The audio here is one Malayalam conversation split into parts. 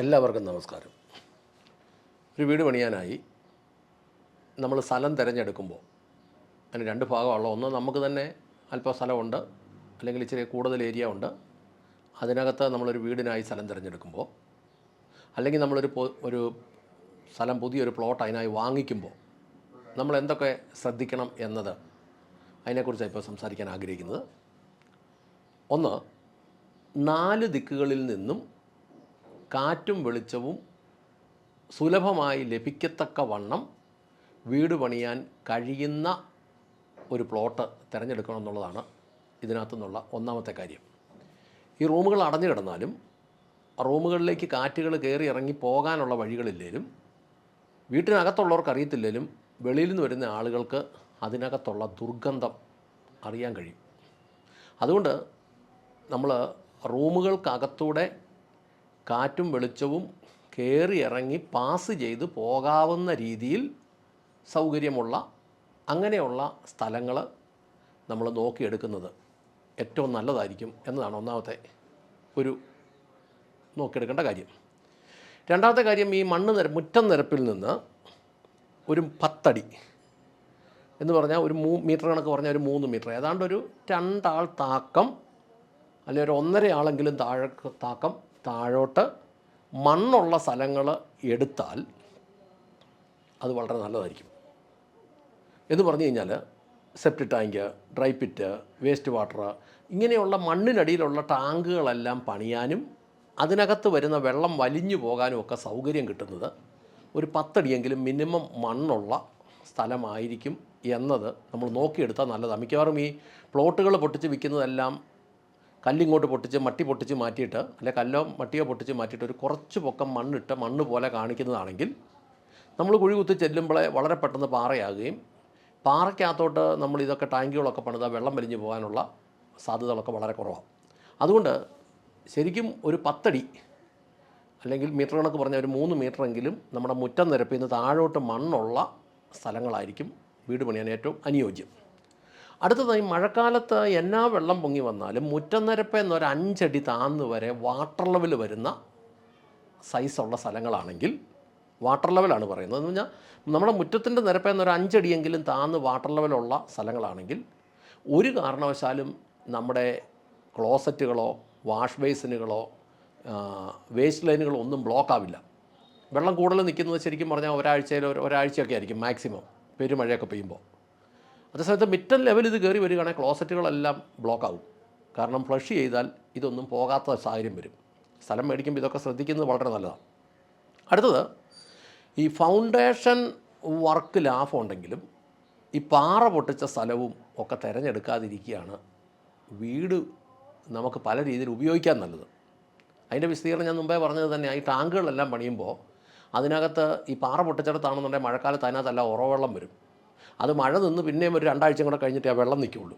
എല്ലാവർക്കും നമസ്കാരം. ഒരു വീട് പണിയാനായി നമ്മൾ സ്ഥലം തിരഞ്ഞെടുക്കുമ്പോൾ അതിന് രണ്ട് ഭാഗമുള്ള ഒന്ന് നമുക്ക് തന്നെ അല്പം സ്ഥലമുണ്ട് അല്ലെങ്കിൽ ഇച്ചിരി കൂടുതൽ ഏരിയ ഉണ്ട്. അതിനകത്ത് നമ്മളൊരു വീടിനായി സ്ഥലം തിരഞ്ഞെടുക്കുമ്പോൾ അല്ലെങ്കിൽ നമ്മളൊരു ഒരു സ്ഥലം പുതിയൊരു പ്ലോട്ട് അതിനായി വാങ്ങിക്കുമ്പോൾ നമ്മൾ എന്തൊക്കെ ശ്രദ്ധിക്കണം എന്നത് അതിനെക്കുറിച്ച് ഇപ്പോൾ സംസാരിക്കാൻ ആഗ്രഹിക്കുന്നത്. ഒന്ന് നാല് ദിക്കുകളിൽ നിന്നും കാറ്റും വെളിച്ചവും സുലഭമായി ലഭിക്കത്തക്ക വണ്ണം വീട് പണിയാൻ കഴിയുന്ന ഒരു പ്ലോട്ട് തിരഞ്ഞെടുക്കണം എന്നുള്ളതാണ് ഇതിനകത്തു നിന്നുള്ള ഒന്നാമത്തെ കാര്യം. ഈ റൂമുകൾ അടഞ്ഞു കിടന്നാലും റൂമുകളിലേക്ക് കാറ്റുകൾ കയറി ഇറങ്ങി പോകാനുള്ള വഴികളില്ലേലും വീട്ടിനകത്തുള്ളവർക്ക് അറിയത്തില്ലേലും വെളിയിൽ നിന്ന് വരുന്ന ആളുകൾക്ക് അതിനകത്തുള്ള ദുർഗന്ധം അറിയാൻ കഴിയും. അതുകൊണ്ട് നമ്മൾ റൂമുകൾക്കകത്തൂടെ കാറ്റും വെളിച്ചവും കയറി ഇറങ്ങി പാസ് ചെയ്ത് പോകാവുന്ന രീതിയിൽ സൗകര്യമുള്ള അങ്ങനെയുള്ള സ്ഥലങ്ങൾ നമ്മൾ നോക്കിയെടുക്കുന്നത് ഏറ്റവും നല്ലതായിരിക്കും എന്നതാണ് ഒന്നാമത്തെ ഒരു നോക്കിയെടുക്കേണ്ട കാര്യം. രണ്ടാമത്തെ കാര്യം ഈ മണ്ണ് നിര മുറ്റം നിരപ്പിൽ നിന്ന് ഒരു പത്തടി എന്ന് പറഞ്ഞാൽ ഒരു മൂ മീറ്റർ കണക്ക് പറഞ്ഞാൽ ഒരു മൂന്ന് മീറ്റർ. ഏതാണ്ട് ഒരു രണ്ടാൾ താക്കം അല്ലെങ്കിൽ ഒരു ഒന്നര ആളെങ്കിലും താഴെ താക്കം താഴോട്ട് മണ്ണുള്ള സ്ഥലങ്ങൾ എടുത്താൽ അത് വളരെ നല്ലതായിരിക്കും. എന്ന് പറഞ്ഞു കഴിഞ്ഞാൽ septic tank dry pit waste water ഇങ്ങനെയുള്ള മണ്ണിനടിയിലുള്ള ടാങ്കുകളെല്ലാം പണിയാനും അതിനകത്ത് വരുന്ന വെള്ളം വലിഞ്ഞു പോകാനും ഒക്കെ സൗകര്യം കിട്ടുന്നത് ഒരു പത്തടിയെങ്കിലും മിനിമം മണ്ണുള്ള സ്ഥലമായിരിക്കും എന്നത് നമ്മൾ നോക്കിയെടുത്താൽ നല്ലതാണ്. മിക്കവാറും ഈ പ്ലോട്ടുകൾ പൊട്ടിച്ച് വിൽക്കുന്നതെല്ലാം കല്ലിങ്ങോട്ട് പൊട്ടിച്ച് മട്ടി പൊട്ടിച്ച് മാറ്റിയിട്ട് അല്ലെങ്കിൽ കല്ലോ മട്ടിയോ പൊട്ടിച്ച് മാറ്റിയിട്ട് ഒരു കുറച്ച് പൊക്കം മണ്ണിട്ട് മണ്ണ് പോലെ കാണിക്കുന്നതാണെങ്കിൽ നമ്മൾ കുഴി കുത്തി ചെല്ലുമ്പോൾ വളരെ പെട്ടെന്ന് പാറയാകുകയും പാറയ്ക്കകത്തോട്ട് നമ്മൾ ഇതൊക്കെ ടാങ്കുകളൊക്കെ പണിതാൽ വെള്ളം വലിഞ്ഞു പോകാനുള്ള സാധ്യതകളൊക്കെ വളരെ കുറവാണ്. അതുകൊണ്ട് ശരിക്കും ഒരു പത്തടി അല്ലെങ്കിൽ മീറ്റർ കണക്ക് പറഞ്ഞാൽ ഒരു മൂന്ന് മീറ്ററെങ്കിലും നമ്മുടെ മുറ്റം നിരപ്പിൽ നിന്ന് താഴോട്ട് മണ്ണുള്ള സ്ഥലങ്ങളായിരിക്കും വീട് പണിയാൻ ഏറ്റവും അനുയോജ്യം. അടുത്തതായി മഴക്കാലത്ത് എന്നാ വെള്ളം പൊങ്ങി വന്നാലും മുറ്റം നിരപ്പ് എന്നൊരു അഞ്ചടി താന്ന് വരെ വാട്ടർ ലെവൽ വരുന്ന സൈസുള്ള സ്ഥലങ്ങളാണെങ്കിൽ വാട്ടർ ലെവലാണ് പറയുന്നത്. എന്ന് പറഞ്ഞാൽ നമ്മുടെ മുറ്റത്തിന്റെ നിരപ്പ് എന്നൊരു അഞ്ചടിയെങ്കിലും താന്ന് വാട്ടർ ലെവലുള്ള സ്ഥലങ്ങളാണെങ്കിൽ ഒരു കാരണവശാലും നമ്മുടെ ക്ലോസറ്റുകളോ വാഷ് ബേസിനുകളോ വേസ്റ്റ് ലൈനുകളോ ഒന്നും ബ്ലോക്ക് ആവില്ല. വെള്ളം കൂടുതൽ നിൽക്കുന്നത് ശരിക്കും പറഞ്ഞാൽ ഒരാഴ്ചയിൽ ഒരു ഒരാഴ്ചയൊക്കെ ആയിരിക്കും മാക്സിമം പെരുമഴയൊക്കെ പെയ്യുമ്പോൾ. അതേസമയത്ത് മിറ്റൽ ലെവൽ ഇത് കയറി വരികയാണെങ്കിൽ ക്ലോസറ്റുകളെല്ലാം ആകും കാരണം ഫ്ലഷ് ചെയ്താൽ ഇതൊന്നും പോകാത്ത സാഹചര്യം വരും. സ്ഥലം മേടിക്കുമ്പോൾ ഇതൊക്കെ ശ്രദ്ധിക്കുന്നത് വളരെ നല്ലതാണ്. അടുത്തത് ഈ ഫൗണ്ടേഷൻ വർക്ക് ലാഭം ഉണ്ടെങ്കിലും ഈ പാറ പൊട്ടിച്ച സ്ഥലവും ഒക്കെ തിരഞ്ഞെടുക്കാതിരിക്കുകയാണ് വീട് നമുക്ക് പല രീതിയിൽ ഉപയോഗിക്കാൻ നല്ലത്. അതിന്റെ വിസ്തീർണം ഞാൻ മുമ്പേ പറഞ്ഞത് തന്നെ ഈ ടാങ്കുകളെല്ലാം പണിയുമ്പോൾ അതിനകത്ത് ഈ പാറ പൊട്ടിച്ചിടത്താണെന്നുണ്ടെങ്കിൽ മഴക്കാലത്ത് അതിനകത്തെല്ലാം ഉറവെള്ളം വരും. അത് മഴ നിന്ന് പിന്നെയും ഒരു രണ്ടാഴ്ച കൂടെ കഴിഞ്ഞിട്ട് ആ വെള്ളം നിൽക്കുകയുള്ളൂ.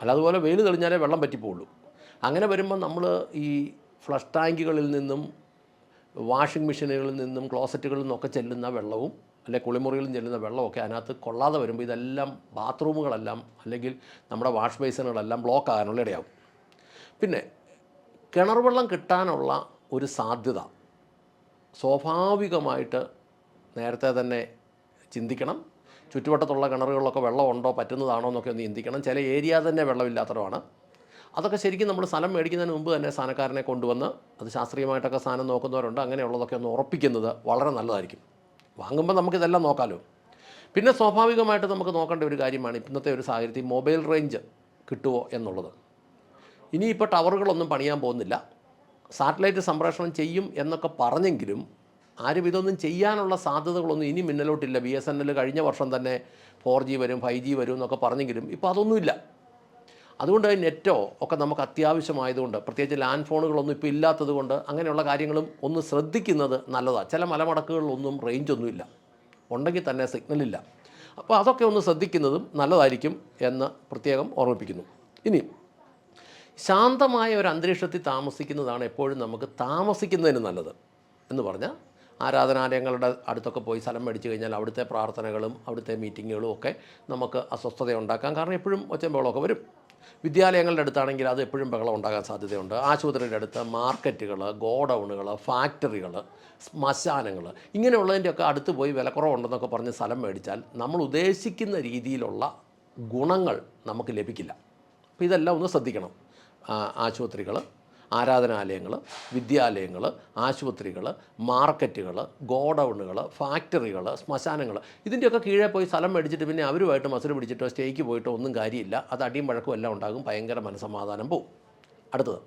അല്ല അതുപോലെ വെയിൽ തെളിഞ്ഞാലേ വെള്ളം പറ്റിപ്പോളൂ അങ്ങനെ വരുമ്പോൾ നമ്മൾ ഈ ഫ്ലഷ് ടാങ്കുകളിൽ നിന്നും വാഷിംഗ് മെഷീനുകളിൽ നിന്നും ക്ലോസറ്റുകളിൽ നിന്നൊക്കെ ചെല്ലുന്ന വെള്ളവും അല്ലെ കുളിമുറികളിൽ ചെല്ലുന്ന വെള്ളമൊക്കെ അതിനകത്ത് കൊള്ളാതെ വരുമ്പോൾ ഇതെല്ലാം ബാത്റൂമുകളെല്ലാം അല്ലെങ്കിൽ നമ്മുടെ വാഷ് ബേസിനുകളെല്ലാം ബ്ലോക്ക് ആകാനുള്ള ഇടയാവും. പിന്നെ കിണർ വെള്ളം കിട്ടാനുള്ള ഒരു സാധ്യത സ്വാഭാവികമായിട്ട് നേരത്തെ തന്നെ ചിന്തിക്കണം. ചുറ്റുവട്ടത്തുള്ള കിണറുകളിലൊക്കെ വെള്ളമുണ്ടോ പറ്റുന്നതാണോ എന്നൊക്കെ ഒന്ന് ചിന്തിക്കണം. ചില ഏരിയ തന്നെ വെള്ളമില്ലാത്തതാണ് അതൊക്കെ ശരിക്കും നമ്മൾ സ്ഥലം മേടിക്കുന്നതിന് മുമ്പ് തന്നെ സ്ഥാനക്കാരനെ കൊണ്ടുവന്ന് അത് ശാസ്ത്രീയമായിട്ടൊക്കെ സാധനം നോക്കുന്നവരുണ്ട്. അങ്ങനെയുള്ളതൊക്കെ ഒന്ന് ഉറപ്പിക്കുന്നത് വളരെ നല്ലതായിരിക്കും. വാങ്ങുമ്പോൾ നമുക്കിതെല്ലാം നോക്കാമല്ലോ പിന്നെ സ്വാഭാവികമായിട്ട് നമുക്ക് നോക്കേണ്ട ഒരു കാര്യമാണ് ഇന്നത്തെ ഒരു സാഹചര്യത്തിൽ മൊബൈൽ റേഞ്ച് കിട്ടുമോ എന്നുള്ളത്. ഇനിയിപ്പോൾ ടവറുകളൊന്നും പണിയാൻ പോകുന്നില്ല. സാറ്റലൈറ്റ് സംപ്രേഷണം ചെയ്യും എന്നൊക്കെ പറഞ്ഞെങ്കിലും ആരും ഇതൊന്നും ചെയ്യാനുള്ള സാധ്യതകളൊന്നും ഇനി മുന്നിലോട്ടില്ല. ബി എസ് എൻ എൽ കഴിഞ്ഞ വർഷം തന്നെ ഫോർ ജി വരും ഫൈവ് ജി വരും എന്നൊക്കെ പറഞ്ഞെങ്കിലും ഇപ്പോൾ അതൊന്നുമില്ല. അതുകൊണ്ട് നെറ്റോ ഒക്കെ നമുക്ക് അത്യാവശ്യമായതുകൊണ്ട് പ്രത്യേകിച്ച് ലാൻഡ് ഫോണുകളൊന്നും ഇപ്പോൾ ഇല്ലാത്തത് കൊണ്ട് അങ്ങനെയുള്ള കാര്യങ്ങളും ഒന്ന് ശ്രദ്ധിക്കുന്നത് നല്ലതാണ് ചില മലമടക്കുകളിലൊന്നും റേഞ്ചൊന്നുമില്ല. ഉണ്ടെങ്കിൽ തന്നെ സിഗ്നലില്ല. അപ്പോൾ അതൊക്കെ ഒന്ന് ശ്രദ്ധിക്കുന്നതും നല്ലതായിരിക്കും എന്ന് പ്രത്യേകം ഓർമ്മിപ്പിക്കുന്നു. ഇനി ശാന്തമായ ഒരു അന്തരീക്ഷത്തിൽ താമസിക്കുന്നതാണ് എപ്പോഴും നമുക്ക് താമസിക്കുന്നതിന് നല്ലത് എന്ന് പറഞ്ഞാൽ ആരാധനാലയങ്ങളുടെ അടുത്തൊക്കെ പോയി സ്ഥലം മേടിച്ചു കഴിഞ്ഞാൽ അവിടുത്തെ പ്രാർത്ഥനകളും അവിടുത്തെ മീറ്റിങ്ങുകളും ഒക്കെ നമുക്ക് അസ്വസ്ഥത ഉണ്ടാക്കാം. കാരണം എപ്പോഴും ഒച്ചമ്പളമൊക്കെ വരും. വിദ്യാലയങ്ങളുടെ അടുത്താണെങ്കിൽ അത് എപ്പോഴും ബഹളം ഉണ്ടാകാൻ സാധ്യതയുണ്ട്. ആശുപത്രിയുടെ അടുത്ത് മാർക്കറ്റുകൾ ഗോഡൗണുകൾ ഫാക്ടറികൾ ശ്മശാനങ്ങൾ ഇങ്ങനെയുള്ളതിന്റെയൊക്കെ അടുത്ത് പോയി വിലക്കുറവുണ്ടെന്നൊക്കെ പറഞ്ഞ് സ്ഥലം മേടിച്ചാൽ നമ്മൾ ഉദ്ദേശിക്കുന്ന രീതിയിലുള്ള ഗുണങ്ങൾ നമുക്ക് ലഭിക്കില്ല. അപ്പോൾ ഇതെല്ലാം ഒന്ന് ശ്രദ്ധിക്കണം ആശുപത്രികൾ. ആരാധനാലയങ്ങൾ വിദ്യാലയങ്ങൾ ആശുപത്രികൾ മാർക്കറ്റുകൾ ഗോഡൗണുകൾ ഫാക്ടറികൾ ശ്മശാനങ്ങൾ ഇതിന്റെയൊക്കെ കീഴേ പോയി സ്ഥലം മേടിച്ചിട്ട് പിന്നെ അവരുമായിട്ട് മസിൽ പിടിച്ചിട്ടോ സ്റ്റേക്ക് പോയിട്ടോ ഒന്നും കാര്യമില്ല. അത് അടിയും വഴക്കും എല്ലാം ഉണ്ടാകും. ഭയങ്കര മനസമാധാനം പോവും. അടുത്തത്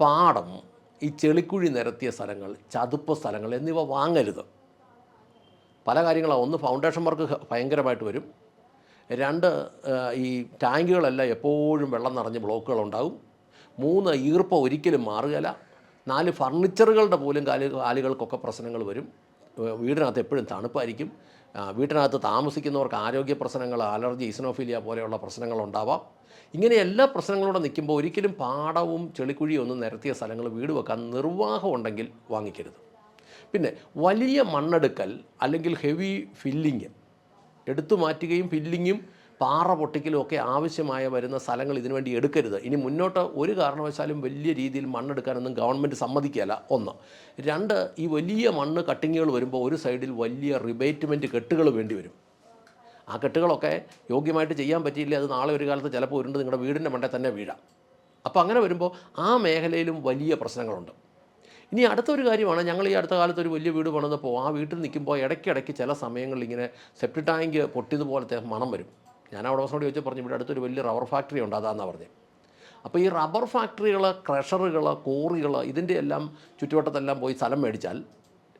പാടം ഈ ചെളിക്കുഴി നിരത്തിയ സ്ഥലങ്ങൾ ചതുപ്പ് സ്ഥലങ്ങൾ എന്നിവ വാങ്ങരുത്. പല കാര്യങ്ങളാണ് ഒന്ന് ഫൗണ്ടേഷൻ വർക്ക് ഭയങ്കരമായിട്ട് വരും. രണ്ട് ഈ ടാങ്കുകളെല്ലാം എപ്പോഴും വെള്ളം നിറഞ്ഞ് ബ്ലോക്കുകൾ ഉണ്ടാകും മൂന്ന് ഈർപ്പം ഒരിക്കലും മാറുകയില്ല. നാല് ഫർണിച്ചറുകളുടെ പോലും കാൽ കാലുകൾക്കൊക്കെ പ്രശ്നങ്ങൾ വരും. വീടിനകത്ത് എപ്പോഴും തണുപ്പായിരിക്കും. വീട്ടിനകത്ത് താമസിക്കുന്നവർക്ക് ആരോഗ്യ പ്രശ്നങ്ങൾ അലർജി ഇസനോഫീലിയ പോലെയുള്ള പ്രശ്നങ്ങൾ ഉണ്ടാവാം. ഇങ്ങനെ എല്ലാ പ്രശ്നങ്ങളോടെ നിൽക്കുമ്പോൾ ഒരിക്കലും പാടവും ചെളിക്കുഴിയും ഒന്നും നിരത്തിയ സ്ഥലങ്ങൾ വീട് വെക്കാൻ നിർവാഹം ഉണ്ടെങ്കിൽ വാങ്ങിക്കരുത്. പിന്നെ വലിയ മണ്ണെടുക്കൽ അല്ലെങ്കിൽ ഹെവി ഫില്ലിങ് എടുത്തു മാറ്റുകയും ഫില്ലിങ്ങും പാറ പൊട്ടിക്കലും ഒക്കെ ആവശ്യമായ വരുന്ന സ്ഥലങ്ങൾ ഇതിനുവേണ്ടി എടുക്കരുത്. ഇനി മുന്നോട്ട് ഒരു കാരണവശാലും വലിയ രീതിയിൽ മണ്ണെടുക്കാനൊന്നും ഗവൺമെന്റ് സമ്മതിക്കുകയല്ല. ഒന്ന്. രണ്ട് ഈ വലിയ മണ്ണ് കട്ടിങ്ങുകൾ വരുമ്പോൾ ഒരു സൈഡിൽ വലിയ റിബേറ്റ്മെന്റ് കെട്ടുകൾ വേണ്ടി വരും. ആ കെട്ടുകളൊക്കെ യോഗ്യമായിട്ട് ചെയ്യാൻ പറ്റിയില്ല? അത് നാളെ ഒരു കാലത്ത് ചിലപ്പോൾ ഉരുണ്ട് നിങ്ങളുടെ വീടിന്റെ മണ്ടേ തന്നെ വീഴാം. അപ്പോൾ അങ്ങനെ വരുമ്പോൾ ആ മേഖലയിലും വലിയ പ്രശ്നങ്ങളുണ്ട്. ഇനി അടുത്തൊരു കാര്യമാണ് ഞങ്ങൾ ഈ അടുത്ത കാലത്ത് ഒരു വലിയ വീട് പണിതപ്പോൾ ആ വീട്ടിൽ നിൽക്കുമ്പോൾ ഇടയ്ക്കിടയ്ക്ക് ചില സമയങ്ങളിൽ ഇങ്ങനെ സെപ്റ്റി ടാങ്ക് പൊട്ടിയതുപോലത്തെ മണം വരും. ഞാൻ അവിടെ ദിവസത്തോട് ചോദിച്ചാൽ പറഞ്ഞു ഇവിടെ അടുത്തൊരു വലിയ റബ്ബർ ഫാക്ടറി ഉണ്ട് അതാണെന്നാണ് പറഞ്ഞത് അപ്പോൾ ഈ റബ്ബർ ഫാക്ടറികൾ ക്രഷറുകൾ കോറികൾ ഇതിന്റെ എല്ലാം ചുറ്റുവട്ടത്തെല്ലാം പോയി സ്ഥലം മേടിച്ചാൽ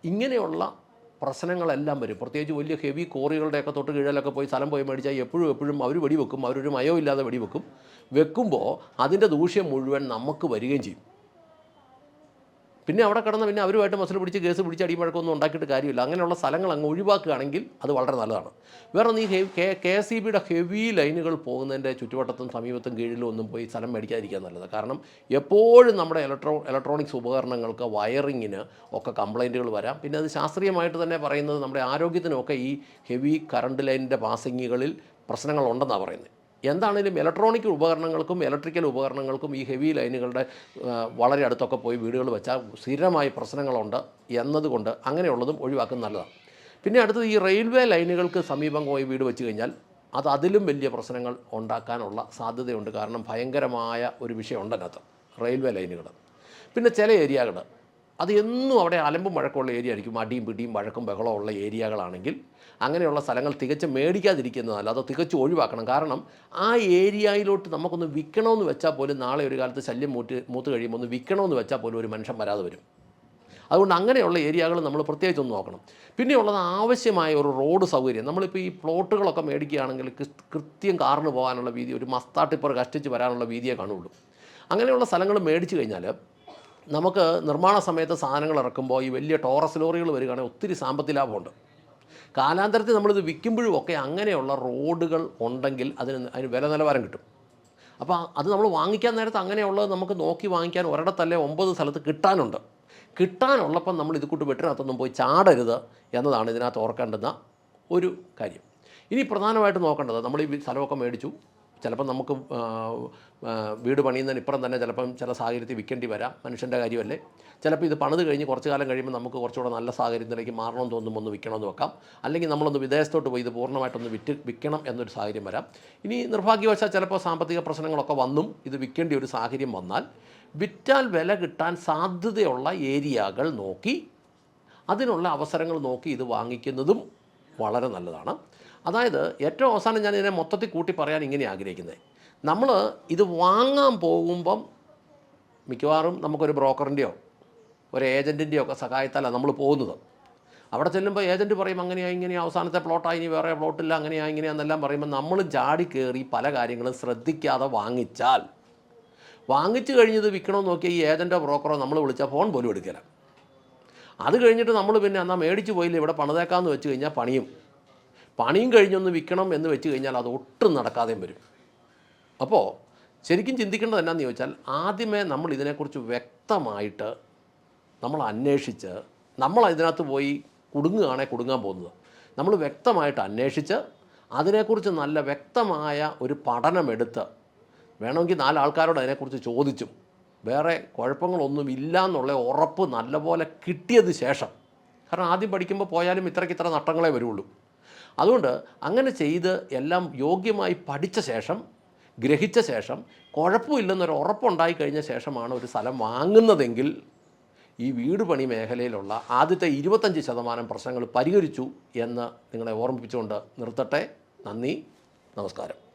ഇങ്ങനെയുള്ള പ്രശ്നങ്ങളെല്ലാം വരും. പ്രത്യേകിച്ച് വലിയ ഹെവി കോറികളുടെയൊക്കെ തൊട്ട് കീഴിലൊക്കെ പോയി സ്ഥലം പോയി മേടിച്ചാൽ എപ്പോഴും എപ്പോഴും അവർ വെടിവെക്കും അവരൊരു മയമില്ലാതെ വെടിവെക്കും. വെക്കുമ്പോൾ അതിന്റെ ദൂഷ്യം മുഴുവൻ നമുക്ക് വരികയും ചെയ്യും. പിന്നെ അവിടെ കിടന്ന് പിന്നെ അവരുമായിട്ട് മസിൽ പിടിച്ച് കേസ് പിടിച്ച് അടിമഴക്കൊന്നും ഉണ്ടാക്കിയിട്ട് കാര്യമില്ല. അങ്ങനെയുള്ള സ്ഥലങ്ങൾ അങ്ങ് ഒഴിവാക്കുകയാണെങ്കിൽ അത് വളരെ നല്ലതാണ്. വേറെ ഈ കെ കെ എസ് ഇ ബിയുടെ ഹെവി ലൈനുകൾ പോകുന്നതിന്റെ ചുറ്റുവട്ടത്തും സമീപത്തും കീഴിലും ഒന്നും പോയി സ്ഥലം മേടിക്കാതിരിക്കാൻ നല്ലത്. കാരണം എപ്പോഴും നമ്മുടെ ഇലക്ട്രോ ഇലക്ട്രോണിക്സ് ഉപകരണങ്ങൾക്ക് വയറിങ്ങിന് ഒക്കെ കംപ്ലൈന്റുകൾ വരാം. പിന്നെ അത് ശാസ്ത്രീയമായിട്ട് തന്നെ പറയുന്നത് നമ്മുടെ ആരോഗ്യത്തിനൊക്കെ ഈ ഹെവി കറണ്ട് ലൈനിന്റെ പാസിങ്ങുകളിൽ പ്രശ്നങ്ങളുണ്ടെന്നാണ് പറയുന്നത്. എന്താണെങ്കിലും ഇലക്ട്രോണിക് ഉപകരണങ്ങൾക്കും ഇലക്ട്രിക്കൽ ഉപകരണങ്ങൾക്കും ഈ ഹെവി ലൈനുകളുടെ വളരെ അടുത്തൊക്കെ പോയി വീടുകൾ വെച്ചാൽ സ്ഥിരമായി പ്രശ്നങ്ങളുണ്ട് എന്നതുകൊണ്ട് അങ്ങനെയുള്ളതും ഒഴിവാക്കുന്ന നല്ലതാണ്. പിന്നെ അടുത്തത് ഈ റെയിൽവേ ലൈനുകൾക്ക് സമീപം പോയി വീട് വെച്ച് കഴിഞ്ഞാൽ അത് അതിലും വലിയ പ്രശ്നങ്ങൾ ഉണ്ടാക്കാനുള്ള സാധ്യതയുണ്ട്. കാരണം ഭയങ്കരമായ ഒരു വിഷയമുണ്ട് അതിനകത്ത് റെയിൽവേ ലൈനുകൾ പിന്നെ ചില ഏരിയകൾ അത് എന്നും അവിടെ അലമ്പും വഴക്കമുള്ള ഏരിയ ആയിരിക്കും. അടിയും പിടിയും വഴക്കും ബഹളവും ഉള്ള ഏരിയകളാണെങ്കിൽ അങ്ങനെയുള്ള സ്ഥലങ്ങൾ തികച്ചും മേടിക്കാതിരിക്കുന്നതല്ല അത് തികച്ചും ഒഴിവാക്കണം. കാരണം ആ ഏരിയയിലോട്ട് നമുക്കൊന്ന് വിൽക്കണമെന്ന് വെച്ചാൽ പോലും നാളെ ഒരു കാലത്ത് ശല്യം മൂറ്റ് മൂത്ത് കഴിയുമ്പോൾ ഒന്ന് വിൽക്കണമെന്ന് വെച്ചാൽ പോലും ഒരു മനുഷ്യൻ വരാതെ വരും. അതുകൊണ്ട് അങ്ങനെയുള്ള ഏരിയകൾ നമ്മൾ പ്രത്യേകിച്ച് ഒന്ന് നോക്കണം. പിന്നെയുള്ളത് ആവശ്യമായ ഒരു റോഡ് സൗകര്യം. നമ്മളിപ്പോൾ ഈ പ്ലോട്ടുകളൊക്കെ മേടിക്കുകയാണെങ്കിൽ കൃത്യം കാറിന് പോകാനുള്ള വീതി ഒരു മസ്താട്ടിപ്പർ കഷ്ടിച്ച് വരാനുള്ള വീതിയെ കാണുള്ളൂ. അങ്ങനെയുള്ള സ്ഥലങ്ങൾ മേടിച്ചു കഴിഞ്ഞാൽ നമുക്ക് നിർമ്മാണ സമയത്ത് സാധനങ്ങൾ ഇറക്കുമ്പോൾ ഈ വലിയ ടോറസ് ലോറികൾ വരികയാണെങ്കിൽ ഒത്തിരി സാമ്പത്തിക ലാഭമുണ്ട്. കാലാന്തരത്തിൽ നമ്മളിത് വിൽക്കുമ്പോഴും ഒക്കെ അങ്ങനെയുള്ള റോഡുകൾ ഉണ്ടെങ്കിൽ അതിന് അതിന് വില നിലവാരം കിട്ടും. അപ്പോൾ അത് നമ്മൾ വാങ്ങിക്കാൻ നേരത്ത് അങ്ങനെയുള്ളത് നമുക്ക് നോക്കി വാങ്ങിക്കാൻ ഒരിടത്തല്ലേ ഒമ്പത് സ്ഥലത്ത് കിട്ടാനുണ്ട്. കിട്ടാനുള്ളപ്പം നമ്മൾ ഇത് കൂട്ട് വെട്ടിനകത്തൊന്നും പോയി ചാടരുത് എന്നതാണ് ഇതിനകത്ത് ഓർക്കേണ്ടുന്ന ഒരു കാര്യം. ഇനി പ്രധാനമായിട്ട് നോക്കേണ്ടത് നമ്മൾ ഈ സ്ഥലമൊക്കെ മേടിച്ചു. ചിലപ്പം നമുക്ക് വീട് പണിയുന്നതിന് ഇപ്പുറം തന്നെ ചിലപ്പം ചില സാഹചര്യത്തിൽ വിൽക്കേണ്ടി വരാം മനുഷ്യന്റെ കാര്യമല്ലേ? ചിലപ്പോൾ ഇത് പണിത് കഴിഞ്ഞ് കുറച്ച് കാലം കഴിയുമ്പോൾ നമുക്ക് കുറച്ചുകൂടെ നല്ല സാഹചര്യത്തിലേക്ക് മാറണമെന്ന് തോന്നുമ്പോൾ ഒന്ന് വിൽക്കണമെന്ന് വെക്കാം. അല്ലെങ്കിൽ നമ്മളൊന്ന് വിദേശത്തോട്ട് പോയി ഇത് പൂർണമായിട്ടൊന്ന് വിറ്റ് വിൽക്കണം എന്നൊരു സാഹചര്യം വരാം. ഇനി നിർഭാഗ്യവശാൽ ചിലപ്പോൾ സാമ്പത്തിക പ്രശ്നങ്ങളൊക്കെ വന്നും ഇത് വിൽക്കേണ്ട ഒരു സാഹചര്യം വന്നാൽ വിറ്റാൽ വില കിട്ടാൻ സാധ്യതയുള്ള ഏരിയകൾ നോക്കി അതിനുള്ള അവസരങ്ങൾ നോക്കി ഇത് വാങ്ങിക്കുന്നതും വളരെ നല്ലതാണ്. അതായത് ഏറ്റവും അവസാനം ഞാൻ ഇതിനെ മൊത്തത്തിൽ കൂട്ടി പറയാൻ ഇങ്ങനെ ആഗ്രഹിക്കുന്നത്. നമ്മൾ ഇത് വാങ്ങാൻ പോകുമ്പം മിക്കവാറും നമുക്കൊരു ബ്രോക്കറിന്റെയോ ഒരു ഏജന്റിന്റെയോ ഒക്കെ സഹായത്താലാണ് നമ്മൾ പോകുന്നത്. അവിടെ ചെല്ലുമ്പോൾ ഏജന്റ് പറയും അങ്ങനെയാ ഇങ്ങനെയാ അവസാനത്തെ പ്ലോട്ടായി ഇനി വേറെ പ്ലോട്ടില്ല അങ്ങനെയാ ഇങ്ങനെയാന്നെല്ലാം പറയുമ്പോൾ നമ്മൾ ചാടി കയറി പല കാര്യങ്ങളും ശ്രദ്ധിക്കാതെ വാങ്ങിച്ചാൽ. വാങ്ങിച്ചു കഴിഞ്ഞത് വിൽക്കണമെന്ന് നോക്കിയാൽ ഈ ഏജന്റോ ബ്രോക്കറോ നമ്മൾ വിളിച്ചാൽ ഫോൺ പോലും എടുക്കില്ല അത് കഴിഞ്ഞിട്ട് നമ്മൾ പിന്നെ എന്നാൽ മേടിച്ച് പോയില്ല ഇവിടെ പണിതേക്കാമെന്ന് വെച്ച് കഴിഞ്ഞാൽ പണിയും. പണിയും കഴിഞ്ഞൊന്ന് വിൽക്കണം എന്ന് വെച്ച് കഴിഞ്ഞാൽ അത് ഒട്ടും നടക്കാതെയും വരും. അപ്പോൾ ശരിക്കും ചിന്തിക്കേണ്ടത് എന്നാന്ന് ചോദിച്ചാൽ ആദ്യമേ നമ്മൾ ഇതിനെക്കുറിച്ച് വ്യക്തമായിട്ട് നമ്മൾ അന്വേഷിച്ച് നമ്മൾ അതിനകത്ത് പോയി കുടുങ്ങുകയാണെ കുടുങ്ങാൻ പോകുന്നത്. നമ്മൾ വ്യക്തമായിട്ട് അന്വേഷിച്ച് അതിനെക്കുറിച്ച് നല്ല വ്യക്തമായ ഒരു പഠനമെടുത്ത് വേണമെങ്കിൽ നാലാൾക്കാരോട് അതിനെക്കുറിച്ച് ചോദിച്ചും. വേറെ കുഴപ്പങ്ങളൊന്നും ഇല്ല എന്നുള്ള ഉറപ്പ് നല്ലപോലെ കിട്ടിയത് ശേഷം. കാരണം ആദ്യം പഠിക്കുമ്പോൾ പോയാലും ഇത്രയ്ക്ക് ഇത്ര നഷ്ടങ്ങളെ വരുള്ളൂ. അതുകൊണ്ട് അങ്ങനെ ചെയ്ത് എല്ലാം യോഗ്യമായി പഠിച്ച ശേഷം ഗ്രഹിച്ച ശേഷം കുഴപ്പമില്ലെന്നൊരു ഉറപ്പുണ്ടായി കഴിഞ്ഞ ശേഷമാണ് ഒരു സ്ഥലം വാങ്ങുന്നതെങ്കിൽ ഈ വീട് പണി മേഖലയിലുള്ള ആദ്യത്തെ ഇരുപത്തഞ്ച് ശതമാനം പ്രശ്നങ്ങൾ പരിഹരിച്ചു എന്ന് നിങ്ങളെ ഓർമ്മിപ്പിച്ചുകൊണ്ട് നിർത്തട്ടെ. നന്ദി. നമസ്കാരം.